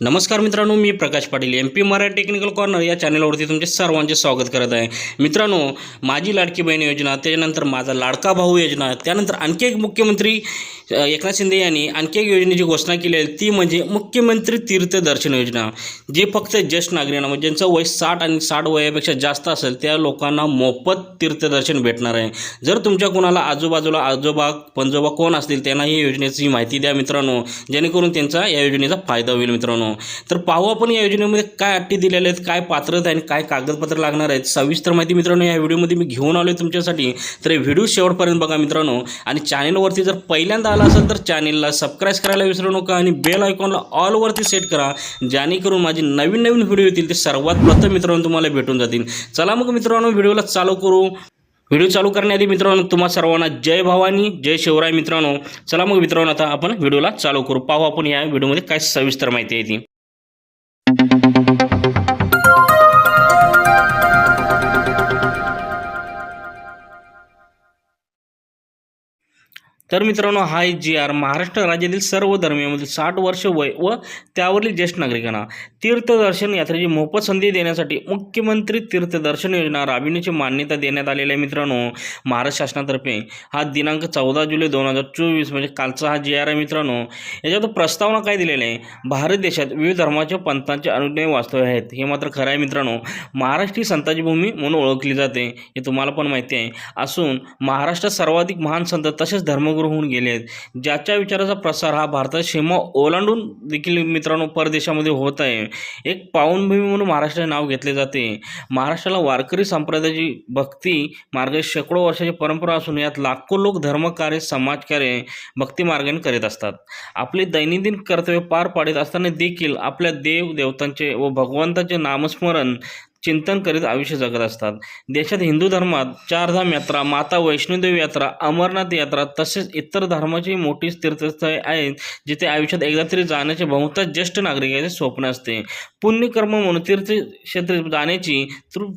नमस्कार मित्रांनो मी Prakash Patil M P Marathi technical corner या चॅनलवरती तुमचे सर्वांचे स्वागत करत आहे. मित्रांनो माझी लाडकी बहीण योजना त्याच्यानंतर माझा लाडका भाऊ योजना त्यानंतर आणखी एक मुख्यमंत्री एकनाथ शिंदे यांनी आणखी एक योजनेची घोषणा केली आहे. ती म्हणजे मुख्यमंत्री तीर्थदर्शन योजना जे फक्त ज्येष्ठ नागरिकांना म्हणजे ज्यांचं वय साठ आणि साठ वयापेक्षा जास्त असेल त्या लोकांना मोफत तीर्थदर्शन भेटणार आहे. जर तुमच्या कोणाला आजूबाजूला आजोबा पंजोबा कोण असतील त्यांना ही योजनेची माहिती द्या मित्रांनो जेणेकरून त्यांचा या योजनेचा फायदा होईल मित्रांनो. तर पाहू आपण या योजनेमध्ये काय अट्टी दिलेल्या आहेत काय पात्रता आणि काय कागदपत्र लागणार आहेत. सविस्तर माहिती मित्रांनो या व्हिडिओमध्ये मी घेऊन आलो आहे तुमच्यासाठी. तर हे व्हिडिओ शेवटपर्यंत बघा मित्रांनो. आणि चॅनलवरती जर पहिल्यांदा आला असेल तर चॅनलला सबस्क्राईब करायला विसरू नका आणि बेल आयकॉनला ऑलवरती सेट करा. जेणेकरून माझी नवीन नवीन व्हिडिओ येतील ते सर्वात प्रथम मित्रांनो तुम्हाला भेटून जातील. चला मग मित्रांनो व्हिडिओला चालू करू. व्हिडिओ चालू करण्याआधी मित्रांनो तुम्हा सर्वांना जय भवानी जय शिवराय मित्रांनो. चला मग मित्रांनो आता आपण व्हिडिओला चालू करू. पाहू आपण या व्हिडिओमध्ये काय सविस्तर माहिती आहे ती. तर मित्रांनो हा जी आर महाराष्ट्र राज्यातील सर्व धर्मियामधील साठ वर्ष वय व त्यावरील ज्येष्ठ नागरिकांना तीर्थदर्शन यात्रेची मोफत संधी देण्यासाठी मुख्यमंत्री तीर्थदर्शन योजना राबविण्याची मान्यता देण्यात आलेली आहे मित्रांनो. महाराष्ट्र शासनातर्फे हा दिनांक चौदा जुलै दोन हजार चोवीस म्हणजे कालचा हा जी आर आहे मित्रांनो. याच्यात प्रस्तावना काय दिलेली आहे? भारत देशात विविध धर्माच्या पंथांचे अनुज्ञेय वास्तव्य आहेत. हे मात्र खरं आहे मित्रांनो. महाराष्ट्र ही संताची भूमी म्हणून ओळखली जाते. हे तुम्हाला पण माहिती आहे. असून महाराष्ट्रात सर्वाधिक महान संत तसेच धर्म धर्मगुरू होऊन गेले आहेत. ज्याच्या विचाराचा प्रसार हा भारतात सीमा ओलांडून देखील मित्रांनो परदेशामध्ये होत आहे. एक पावनभूमी म्हणून महाराष्ट्राचे नाव घेतले जाते. महाराष्ट्राला वारकरी संप्रदायाची भक्ती मार्ग शेकडो वर्षाची परंपरा असून यात लाखो लोक धर्मकार्य समाजकार्य भक्ती मार्गाने करीत असतात. आपले दैनंदिन कर्तव्य पार पाडत असताना देखील आपल्या देव देवतांचे व भगवंताचे नामस्मरण चिंतन करीत आयुष्य जगत असतात. देशात हिंदू धर्मात चारधाम यात्रा माता वैष्णोदेवी यात्रा अमरनाथ यात्रा तसेच इतर धर्माची मोठी तीर्थस्थळे आहेत जिथे आयुष्यात एकदा तरी जाण्याचे बहुतांश ज्येष्ठ नागरिकांचे स्वप्न असते. पुण्यकर्म म्हणून तीर्थक्षेत्री जाण्याची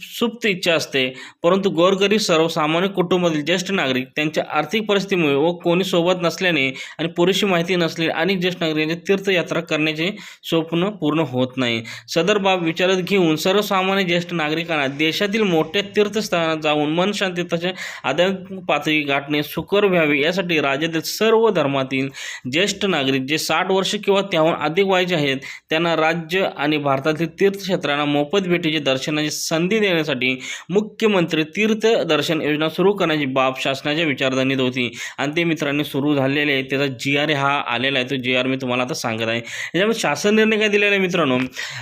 सुप्त इच्छा असते. परंतु गोरगरीब सर्वसामान्य कुटुंबातील ज्येष्ठ नागरिक त्यांच्या आर्थिक परिस्थितीमुळे व कोणी सोबत नसल्याने आणि पुरेशी माहिती नसल्याने अनेक ज्येष्ठ नागरिकांचे तीर्थयात्रा करण्याचे स्वप्न पूर्ण होत नाही. सदर बाब विचारात घेऊन सर्वसामान्य ज्येष्ठ नागरिकांना देशातील मोठ्या तीर्थस्थानात जाऊन मन शांती तसे आध्यात्मिक पातळी गाठणे सुकर व्हावे यासाठी राज्यातील सर्व धर्मातील ज्येष्ठ नागरिक जे साठ वर्ष किंवा त्याहून अधिक वयाचे आहेत त्यांना राज्य आणि भारतातील तीर्थक्षेत्रांना मोफत भेटीचे दर्शनाची संधी देण्यासाठी मुख्यमंत्री तीर्थ दर्शन योजना सुरू करण्याची बाब शासनाच्या विचारधारणीत होती. आणि ते मित्रांनी सुरू झालेले आहे. त्याचा जी आर हा आलेला आहे. तो जी आर मी तुम्हाला आता सांगत आहे. याच्यामध्ये शासन निर्णय काय दिलेला आहे मित्रांनो?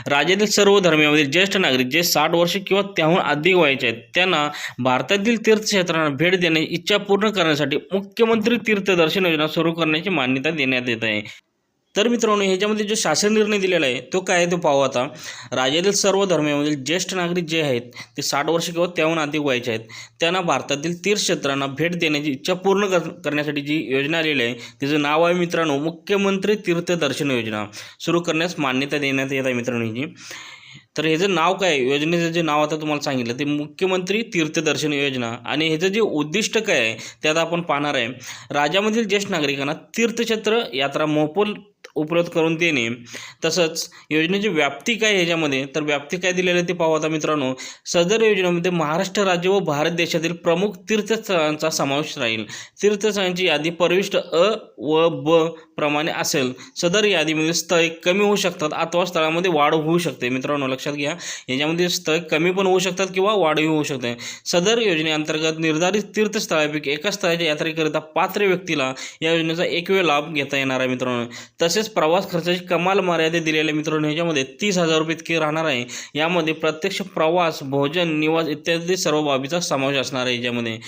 राज्यातील सर्व धर्मियामधील ज्येष्ठ नागरिक जे साठ साठ वर्ष किंवा त्याहून अधिक व्हायचे आहेत. त्यांना भारतातील तीर्थक्षेत्रांना भेट देण्याची इच्छा पूर्ण करण्यासाठी मुख्यमंत्री तीर्थदर्शन योजना सुरू करण्याची मान्यता देण्यात येत आहे. तर मित्रांनो ह्याच्यामध्ये जो शासन निर्णय दिलेला आहे तो काय आहे तो पाहू आता. राज्यातील सर्व धर्मामधील ज्येष्ठ नागरिक जे आहेत ते साठ वर्ष किंवा त्याहून अधिक व्हायचे आहेत. त्यांना भारतातील तीर्थक्षेत्रांना भेट देण्याची इच्छा पूर्ण कर करण्यासाठी जी योजना आलेली आहे तिचं नाव आहे मित्रांनो मुख्यमंत्री तीर्थदर्शन योजना. सुरू करण्यास मान्यता देण्यात येत आहे मित्रांनो ही तर ह्याचं नाव काय आहे? योजनेचं जे नाव आता तुम्हाला सांगितलं ते मुख्यमंत्री तीर्थदर्शन योजना आणि ह्याचं जे उद्दिष्ट काय आहे त्यात आपण पाहणार आहे राज्यामधील ज्येष्ठ नागरिकांना तीर्थक्षेत्र यात्रा मोफत उपलब्ध करून देणे. तसंच योजनेची व्याप्ती काय ह्याच्यामध्ये तर व्याप्ती काय दिलेली आहे ते पाहू आता मित्रांनो. सदर योजनेमध्ये महाराष्ट्र राज्य व भारत देशातील प्रमुख तीर्थस्थळांचा समावेश राहील. तीर्थस्थळांची यादी परविष्ट अ व ब प्रमाणे असेल. सदर यादीमध्ये स्थळे कमी होऊ शकतात अथवा स्थळामध्ये वाढ होऊ शकते. मित्रांनो लक्षात घ्या. याच्यामध्ये स्थळ कमी पण होऊ शकतात किंवा वाढही होऊ शकते. सदर योजनेअंतर्गत निर्धारित तीर्थस्थळापैकी एका स्थळाच्या यात्रेकरिता पात्र व्यक्तीला या योजनेचा एक वेळ लाभ घेता येणार आहे मित्रांनो. तसेच प्रवास खर्चाची कमाल मर्यादा दिलेल्या मित्रांनो याच्यामध्ये तीस हजार रुपये इतके राहणार आहे. यामध्ये प्रत्यक्ष प्रवास भोजन निवास इत्यादी सर्व बाबीचा समावेश असणार आहे याच्यामध्ये.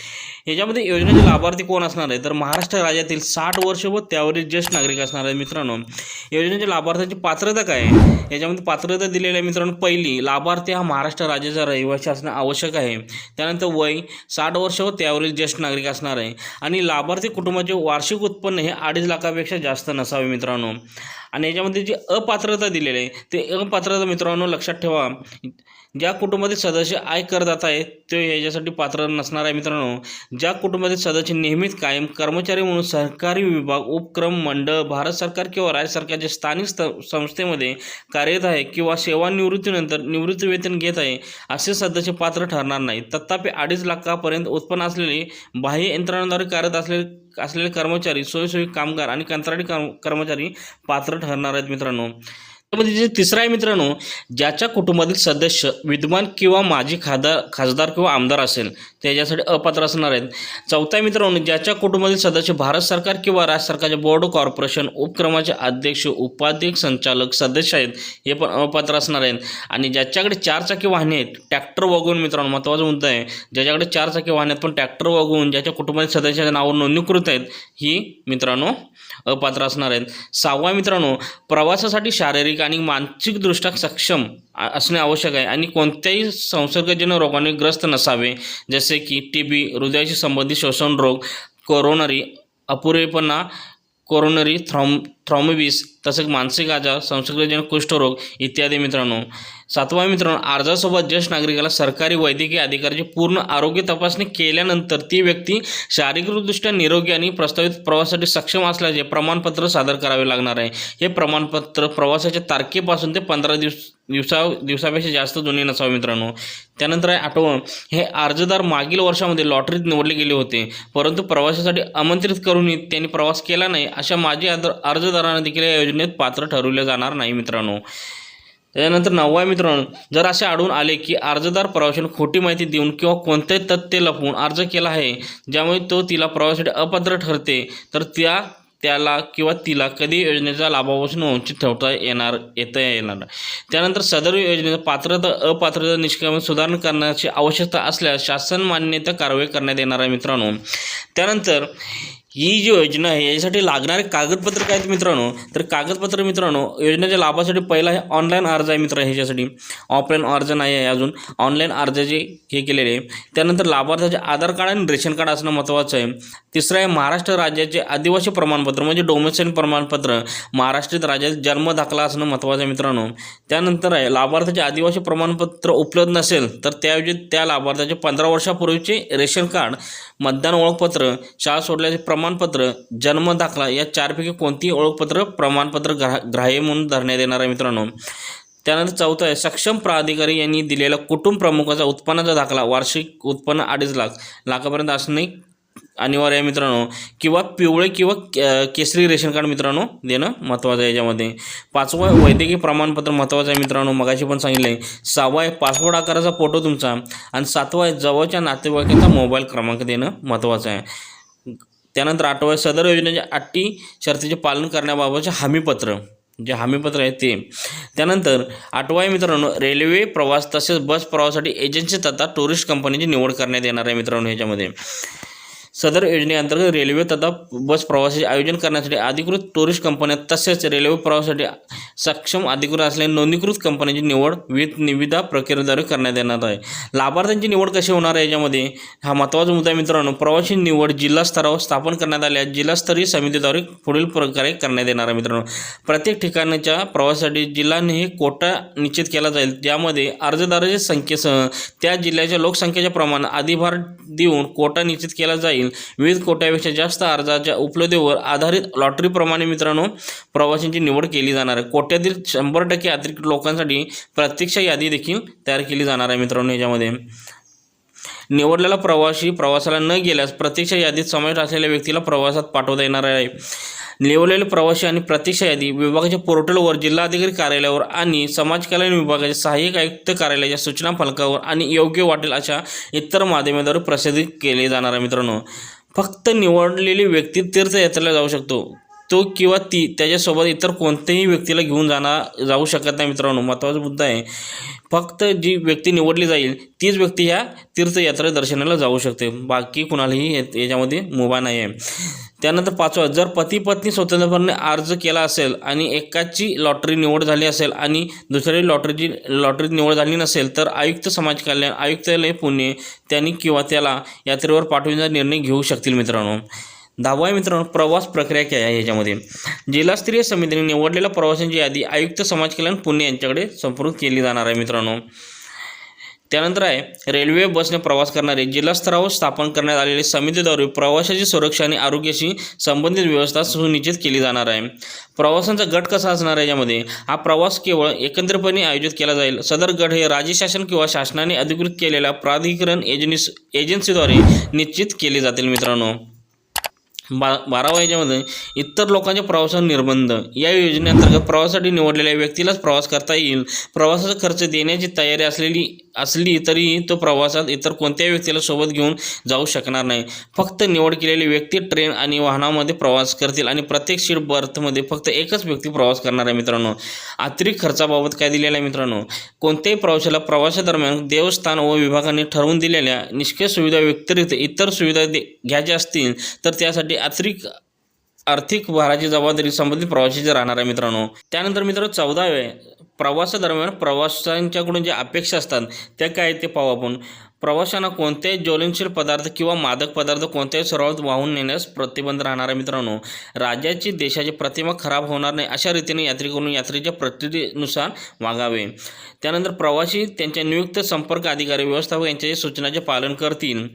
याच्यामध्ये योजनेचे लाभार्थी कोण असणार आहे? तर महाराष्ट्र राज्यातील साठ वर्ष व त्यावरील ज्येष्ठ नागरिक असणार आहे मित्रांनो. योजनेच्या लाभार्थ्याची पात्रता काय आहे? याच्यामध्ये पात्रता दिलेली आहे मित्रांनो पहिली लाभार्थी हा महाराष्ट्र राज्याचा रहिवासी असणं आवश्यक आहे. त्यानंतर वय साठ वर्ष व त्यावरील ज्येष्ठ नागरिक असणार आहे. आणि लाभार्थी कुटुंबाचे वार्षिक उत्पन्न हे अडीच लाखापेक्षा जास्त नसावे मित्रांनो. आणि याच्यामध्ये जी अपात्रता दिलेली आहे ते अपात्रता मित्रांनो लक्षात ठेवा. ज्या कुटुंबातील सदस्य आय करदाता आहे ते याच्यासाठी पात्र नसणार आहे मित्रांनो. ज्या कुटुंबातील सदस्य नेहमीच कायम कर्मचारी म्हणून सरकारी विभाग उपक्रम मंडळ भारत सरकार किंवा राज्य सरकारच्या स्थानिक स्त संस्थेमध्ये कार्यरत आहे किंवा सेवानिवृत्तीनंतर निवृत्ती वेतन घेत आहे असे सदस्य पात्र ठरणार नाही तथापि अडीच लाखापर्यंत उत्पन्न असलेले बाह्य यंत्रणांद्वारे कार्यरत असलेले असलेले कर्मचारी स्वयंसेवी कामगार आणि कंत्राटी कर्म कर्मचारी पात्र ठरणार आहेत मित्रांनो. त्यामध्ये जे आहे मित्रांनो ज्याच्या कुटुंबातील सदस्य विद्यमान किंवा माजी खासदार खासदार किंवा आमदार असेल त्याच्यासाठी अपात्र असणार आहेत. चौथा आहे मित्रांनो ज्याच्या कुटुंबातील सदस्य भारत सरकार किंवा राज्य सरकारचे बोर्ड कॉर्पोरेशन उपक्रमाचे अध्यक्ष उपाध्यक्ष संचालक सदस्य आहेत हे पण अपात्र असणार आहेत. आणि ज्याच्याकडे चारचाकी वाहने आहेत ट्रॅक्टर वगळून मित्रांनो महत्त्वाचा मुद्दा आहे ज्याच्याकडे चारचाकी वाहने आहेत पण ट्रॅक्टर वगळून ज्याच्या कुटुंबातील सदस्याच्या नावावर नोंदणीकृत आहेत ही मित्रांनो अपात्र असणार आहेत. सहावा मित्रांनो प्रवासासाठी शारीरिक आणि मानसिकदृष्ट्या सक्षम असणे आवश्यक आहे. आणि कोणत्याही संसर्गजन्य रोगाने ग्रस्त नसावे. जसे की टी बी हृदयाशी संबंधित श्वसन रोग कोरोनरी अपुरेपणा कोरोनरी थ्रॉम थ्रॉमोबिस तसेच मानसिक आजार संसर्गजन्य कुष्ठरोग इत्यादी मित्रांनो. सातवा मित्रांनो अर्जासोबत ज्येष्ठ नागरिकाला सरकारी वैद्यकीय अधिकाऱ्याची पूर्ण आरोग्य तपासणी केल्यानंतर ती व्यक्ती शारीरिकदृष्ट्या निरोगी आणि प्रस्तावित प्रवासासाठी सक्षम असल्याचे प्रमाणपत्र सादर करावे लागणार आहे. हे प्रमाणपत्र प्रवासाच्या तारखेपासून ते पंधरा दिवस दिवसा दिवसापेक्षा जास्त जुने नसावे मित्रांनो. त्यानंतर आहे आठवं हे अर्जदार मागील वर्षामध्ये लॉटरीत निवडले गेले होते. परंतु प्रवासासाठी आमंत्रित करूनही त्यांनी प्रवास केला नाही अशा माजी अर्जदारांना देखील या योजनेत पात्र ठरवले जाणार नाही मित्रांनो. त्याच्यानंतर नववा मित्रांनो. जर असे आढळून आले की अर्जदार प्रवाशाने खोटी माहिती देऊन किंवा कोणतेही तथ्य लपवून अर्ज केला आहे ज्यामुळे तो तिला प्रवासासाठी अपात्र ठरते तर त्या त्याला किंवा तिला कधी योजनेच्या लाभापासून वंचित ठेवता येणार येता येणार. त्यानंतर सदर योजनेचा पात्रता अपात्रता निष्क्रम सुधारणा करण्याची आवश्यकता असल्यास शासन मान्यता कारवाई करण्यात येणार आहे मित्रांनो. त्यानंतर ही जी योजना आहे याच्यासाठी लागणारे कागदपत्र काय आहेत मित्रांनो? तर कागदपत्र मित्रांनो योजनेच्या लाभासाठी पहिला हे ऑनलाईन अर्ज आहे मित्र ह्याच्यासाठी. ऑफलाईन अर्ज नाही आहे अजून. ऑनलाईन अर्जाचे हे केलेले आहे त्यानंतर लाभार्थ्याचे आधार कार्ड आणि रेशन कार्ड असणं महत्त्वाचं आहे. तिसरं आहे महाराष्ट्र राज्याचे आदिवासी प्रमाणपत्र म्हणजे डोमेसाईन प्रमाणपत्र. महाराष्ट्रात राज्यात जन्म दाखला असणं महत्त्वाचं आहे मित्रांनो. त्यानंतर आहे लाभार्थ्याचे आदिवासी प्रमाणपत्र उपलब्ध नसेल तर त्याऐवजी त्या लाभार्थ्याचे पंधरा वर्षापूर्वीचे रेशन कार्ड मतदान ओळखपत्र शाळा सोडल्याचे प्रमाण प्रमाणपत्र जन्म दाखला या चारपैकी कोणतीही ओळखपत्र प्रमाणपत्र ग्रा ग्राह्य म्हणून धरण्यात येणार आहे मित्रांनो. त्यानंतर चौथं आहे सक्षम प्राधिकारी यांनी दिलेला कुटुंब प्रमुखाचा उत्पन्नाचा दाखला वार्षिक उत्पन्न अडीच लाख लाखापर्यंत असणे अनिवार्य आहे मित्रांनो. किंवा पिवळे किंवा के- केसरी रेशन कार्ड मित्रांनो देणं महत्त्वाचं आहे याच्यामध्ये. पाचवं आहे वैद्यकीय प्रमाणपत्र महत्त्वाचं आहे मित्रांनो मगाशी पण सांगितलं आहे सहावा आहे पासपोर्ट आकाराचा फोटो तुमचा. आणि सातवा आहे जवळच्या नातेवाईकांचा मोबाईल क्रमांक देणं महत्त्वाचं आहे. त्यानंतर आठवं सदर योजनेच्या अटी शर्तीचे पालन करण्याबाबतचे हमीपत्र जे हमीपत्र आहे ते. त्यानंतर आठवा आहे मित्रांनो रेल्वे प्रवास तसेच बस प्रवासासाठी एजन्सी तथा टुरिस्ट कंपनीची निवड करण्यात येणार आहे मित्रांनो ह्याच्यामध्ये. सदर योजनेअंतर्गत रेल्वे तथा बस प्रवासाचे आयोजन करण्यासाठी अधिकृत टुरिस्ट कंपन्या तसेच रेल्वे प्रवासासाठी सक्षम अधिकृत असलेल्या नोंदणीकृत कंपन्यांची निवड विविध निविदा प्रक्रियेद्वारे करण्यात येणार आहे. लाभार्थ्यांची निवड कशी होणार आहे याच्यामध्ये हा महत्त्वाचा मुद्दा मित्रांनो. प्रवासी निवड जिल्हा स्तरावर स्थापन करण्यात आल्या जिल्हास्तरीय समितीद्वारे पुढील प्रकारे करण्यात येणार आहे मित्रांनो. प्रत्येक ठिकाणाच्या प्रवासासाठी जिल्हाने कोटा निश्चित केला जाईल. ज्यामध्ये अर्जदाराच्या संख्येसह त्या जिल्ह्याच्या लोकसंख्येच्या प्रमाण अधिभार देऊन कोटा निश्चित केला जाईल. विविध कोट्यापेक्षा जास्त अर्जाच्या उपलब्धीवर आधारित लॉटरीप्रमाणे मित्रांनो प्रवाशांची निवड केली जाणार आहे. कोट्यातील शंभर टक्के अतिरिक्त लोकांसाठी प्रत्यक्ष यादी देखील तयार केली जाणार आहे मित्रांनो याच्यामध्ये. निवडलेला प्रवासी प्रवासाला न गेल्यास प्रत्यक्ष यादीत समाविष्ट असलेल्या व्यक्तीला प्रवासात पाठवता येणार आहे. निवडलेले प्रवासी आणि प्रतीक्षा यादी विभागाच्या पोर्टलवर जिल्हाधिकारी कार्यालयावर आणि समाज कल्याण विभागाच्या सहाय्यक आयुक्त कार्यालयाच्या सूचना फलकावर आणि योग्य वाटेल अशा इतर माध्यमाद्वारे प्रसिद्ध केले जाणार आहे मित्रांनो. फक्त निवडलेली व्यक्ती तीर्थयात्रेला जाऊ शकतो. तो किंवा ती त्याच्यासोबत इतर कोणत्याही व्यक्तीला घेऊन जाणार जाऊ शकत नाही मित्रांनो. महत्त्वाचा मुद्दा आहे. फक्त जी व्यक्ती निवडली जाईल तीच व्यक्ती ह्या तीर्थयात्रा दर्शनाला जाऊ शकते. बाकी कुणालाही या- याच्यामध्ये मुभा नाही आहे त्यानंतर पाचवा जर पती पत्नी स्वतंत्रपणे अर्ज केला असेल आणि एकाची लॉटरी निवड झाली असेल आणि दुसरी लॉटरीची लॉटरीत निवड झाली नसेल तर आयुक्त समाज कल्याण आयुक्तालय पुणे त्यांनी किंवा त्याला यात्रेवर पाठवण्याचा निर्णय घेऊ शकतील मित्रांनो. दहावा मित्रांनो प्रवास प्रक्रिया काय आहे याच्यामध्ये? जिल्हास्तरीय समितीने निवडलेल्या प्रवाशांची यादी आयुक्त समाज कल्याण पुणे यांच्याकडे संपूर्ण केली जाणार आहे मित्रांनो. त्यानंतर आहे रेल्वे बसने प्रवास करणारे जिल्हास्तरावर स्थापन करण्यात आलेले समितीद्वारे प्रवाशाची सुरक्षा आणि आरोग्याशी संबंधित व्यवस्था सुनिश्चित केली जाणार आहे. प्रवासांचा गट कसा असणार आहे यामध्ये हा प्रवास केवळ एकत्रितपणे आयोजित केला जाईल. सदर गट हे राज्य शासन किंवा शासनाने अधिकृत केलेल्या प्राधिकरण एजन्स एजन्सीद्वारे निश्चित केले जातील मित्रांनो. बा बारावा याच्यामध्ये इतर लोकांच्या प्रवासावर निर्बंध. या योजनेअंतर्गत प्रवासासाठी निवडलेल्या व्यक्तीलाच प्रवास करता येईल. प्रवासाचा खर्च देण्याची तयारी असलेली असली तरीही तो प्रवासात इतर कोणत्याही व्यक्तीला सोबत घेऊन जाऊ शकणार नाही. फक्त निवड केलेली व्यक्ती ट्रेन आणि वाहनामध्ये प्रवास करतील आणि प्रत्येक सीट बर्थमध्ये फक्त एकच व्यक्ती प्रवास करणार आहे मित्रांनो. अतिरिक्त खर्चाबाबत काय दिलेलं आहे मित्रांनो? कोणत्याही प्रवाशाला प्रवासादरम्यान देवस्थान व विभागाने ठरवून दिलेल्या निष्क्रिय सुविधा व्यतिरिक्त इतर सुविधा दे घ्यायच्या असतील तर त्यासाठी अतिरिक्त आर्थिक भाराची जबाबदारी संबंधित प्रवाशाची राहणार आहे मित्रांनो. त्यानंतर मित्रांनो चौदावे प्रवासादरम्यान प्रवाशांच्याकडून ज्या अपेक्षा असतात त्या काय ते पाहू आपण. प्रवाशांना कोणत्याही ज्वलनशील पदार्थ किंवा मादक पदार्थ कोणत्याही सर्वात वाहून नेण्यास प्रतिबंध राहणार आहे मित्रांनो. राज्याची देशाची प्रतिमा खराब होणार नाही अशा रीतीने यात्रेकरून यात्रेच्या प्रतिनुसार वागावे. त्यानंतर प्रवासी त्यांच्या नियुक्त संपर्क अधिकारी व्यवस्थापक यांच्या सूचनाचे पालन करतील.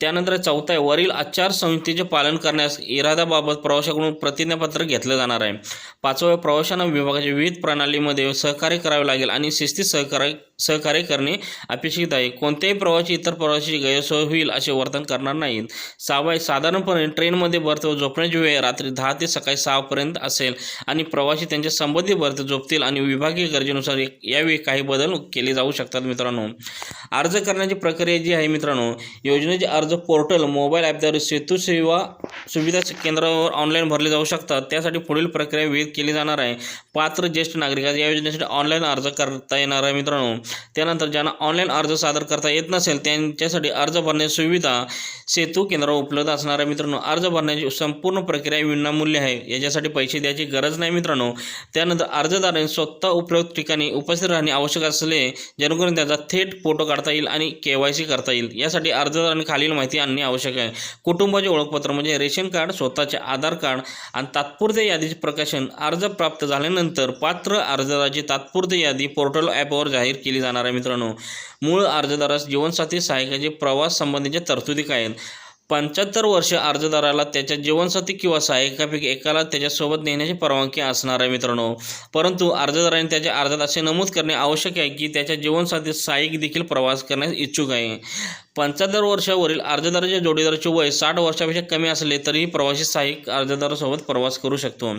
त्यानंतर चौथा आहे वरील आचारसंहितेचे पालन करण्यास इरादाबाबत प्रवाशाकडून प्रतिज्ञापत्र घेतलं जाणार आहे. पाचवं प्रवाशांना विभागाच्या विविध प्रणालीमध्ये सहकार्य करावे लागेल आणि शिस्तीत सहकार्य सहकार्य करणे अपेक्षित आहे. कोणत्याही प्रवासी इतर प्रवाशाची गैरसोय होईल असे वर्तन करणार नाहीत. सहावा साधारणपणे ट्रेनमध्ये बर्थ व झोपण्याची वेळ रात्री दहा ते सकाळी सहापर्यंत असेल आणि प्रवासी त्यांच्या संबंधित बर्थ झोपतील आणि विभागीय गरजेनुसार यावेळी काही बदल केले जाऊ शकतात मित्रांनो. अर्ज करण्याची प्रक्रिया जी आहे मित्रांनो योजनेचे अर्ज पोर्टल मोबाईल ॲपद्वारे सेतू सेवा सुविधा केंद्रावर ऑनलाईन भरले जाऊ शकतात. त्यासाठी पुढील प्रक्रिया विविध केली जाणार आहे. पात्र ज्येष्ठ नागरिकांना या योजनेसाठी ऑनलाईन अर्ज करता येणार आहे मित्रांनो. त्यानंतर ज्यांना ऑनलाईन अर्ज सादर करता येत नसेल त्यांच्यासाठी अर्ज भरण्याची सुविधा सेतू केंद्रावर उपलब्ध असणार आहे मित्रांनो. अर्ज भरण्याची संपूर्ण प्रक्रिया विनामूल्य आहे. याच्यासाठी पैसे द्यायची गरज नाही मित्रांनो. त्यानंतर अर्जदारांनी स्वतः उपलब्ध ठिकाणी उपस्थित राहणे आवश्यक असले जेणेकरून त्याचा थेट फोटो काढता येईल आणि के वाय सी करता येईल. यासाठी अर्जदारांनी खालील माहिती आणणे आवश्यक आहे. कुटुंबाचे ओळखपत्र म्हणजे रेशन कार्ड स्वतःचे आधार कार्ड आणि तात्पुरत्या यादीचे प्रकाशन अर्ज प्राप्त झाल्यानंतर पात्र अर्जदाराची तात्पुरती यादी पोर्टल ॲपवर जाहीर केली जाणार आहे मित्रांनो. मूळ अर्जदारास जीवनसाथी सहाय्यकाचे प्रवास संबंधीच्या तरतुदी काय आहेत पंच्याहत्तर वर्ष अर्जदाराला त्याच्या जीवनसाथी किंवा सहाय्यकापैकी एकाला त्याच्यासोबत नेण्याची परवानगी असणार आहे मित्रांनो. परंतु अर्जदाराने त्याच्या अर्जात असे नमूद करणे आवश्यक आहे की त्याच्या जीवनसाथी सहाय्यक देखील प्रवास करण्यास इच्छुक आहे. पंच्याहत्तर वर्षावरील अर्जदाराच्या जोडीदाराचे वय साठ वर्षापेक्षा कमी असले तरीही प्रवासी सहाय्यक अर्जदारासोबत प्रवास करू शकतो.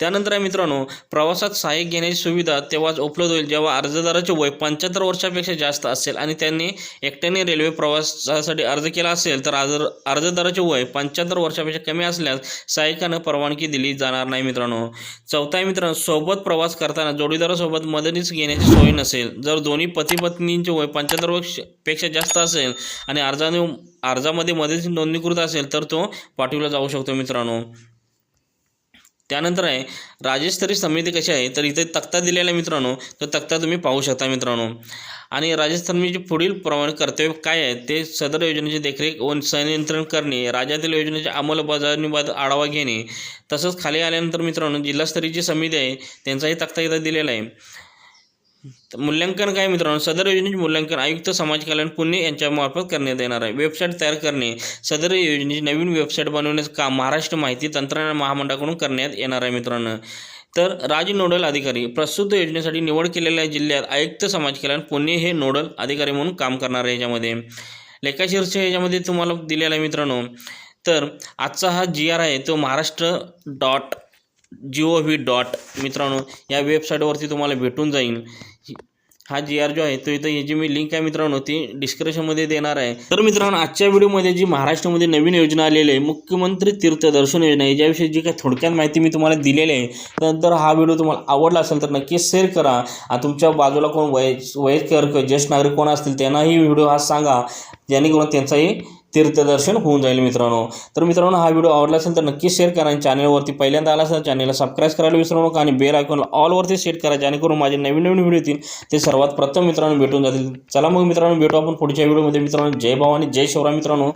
त्यानंतर आहे मित्रांनो प्रवासात सहाय्यक घेण्याची सुविधा तेव्हाच उपलब्ध होईल जेव्हा अर्जदाराचे वय पंच्याहत्तर वर्षापेक्षा जास्त असेल आणि त्यांनी एकट्याने रेल्वे प्रवासासाठी अर्ज केला असेल तर अर्ज अर्जदाराचे वय पंच्याहत्तर वर्षापेक्षा कमी असल्यास सहाय्यकानं परवानगी दिली जाणार नाही मित्रांनो. चौथा आहे मित्रांनो सोबत प्रवास करताना जोडीदारासोबत मदतीच घेण्याची सोय नसेल. जर दोन्ही पती पत्नींचे वय पंच्याहत्तर वर्षपेक्षा जास्त असेल आणि अर्जाने अर्जामध्ये मदतीची नोंदणीकृत असेल तर तो पाठवला जाऊ शकतो मित्रांनो. त्यानंतर आहे राज्यस्तरीय समिती कशी आहे तर इथे तक्ता दिलेला आहे मित्रांनो. तो तक्ता तुम्ही पाहू शकता मित्रांनो. आणि राज्यस्तरीय पुढील प्रमाणे कर्तव्य काय आहे ते सदर योजनेची देखरेख व संनियंत्रण करणे राज्यातील योजनेच्या अंमलबजावणीबाबत आढावा घेणे तसंच खाली आल्यानंतर मित्रांनो जिल्हास्तरीयची समिती आहे त्यांचाही तक्ता इथं दिलेला आहे. तर मूल्यांकन काय मित्रांनो? सदर योजनेचे मूल्यांकन आयुक्त समाज कल्याण पुणे यांच्यामार्फत करण्यात येणार आहे. वेबसाईट तयार करणे सदर योजनेची नवीन वेबसाईट बनवण्याचं काम महाराष्ट्र माहिती तंत्रज्ञान महामंडळाकडून करण्यात येणार आहे मित्रांनो. तर राज्य नोडल अधिकारी प्रस्तुत योजनेसाठी निवड केलेल्या जिल्ह्यात आयुक्त समाज कल्याण पुणे हे नोडल अधिकारी म्हणून काम करणार आहे याच्यामध्ये. लेखाशीर्ष याच्यामध्ये तुम्हाला दिलेला आहे मित्रांनो. तर आजचा हा जी आर आहे तो Maharashtra dot G O V dot मित्रांनो या वेबसाईटवरती तुम्हाला भेटून जाईल. हा जी आर जो आहे तो इथं याची मी लिंक आहे मित्रांनो ती डिस्क्रिप्शनमध्ये देणार आहे. तर मित्रांनो आजच्या व्हिडिओमध्ये जी महाराष्ट्रामध्ये नवीन योजना आलेली आहे मुख्यमंत्री तीर्थदर्शन योजना याच्याविषयी जी काही थोडक्यात माहिती मी तुम्हाला दिलेली आहे त्यानंतर हा व्हिडिओ तुम्हाला आवडला असेल तर नक्की शेअर करा. आणि तुमच्या बाजूला कोण वय वयस्कर ज्येष्ठ नागरिक कोण असतील त्यांनाही व्हिडिओ हा सांगा जेणेकरून त्यांचाही तीर्थदर्शन होऊन जाईल मित्रांनो. तर मित्रांनो हा व्हिडिओ आवडला असेल तर नक्की शेअर करा आणि चॅनलवरती पहिल्यांदा आला असेल तर चॅनलला सबस्क्राईब करायला विसरू नका आणि बेल आयकॉनला ऑलवरती सेट करा जेणेकरून माझे नवीन नवीन व्हिडिओ येतील. ते सर्वात प्रथम मित्रांनो भेटून जातील. चला मग मित्रांनो भेटू आपण पुढच्या व्हिडिओमध्ये मित्रांनो जय भवानी जय शिवराय मित्रांनो.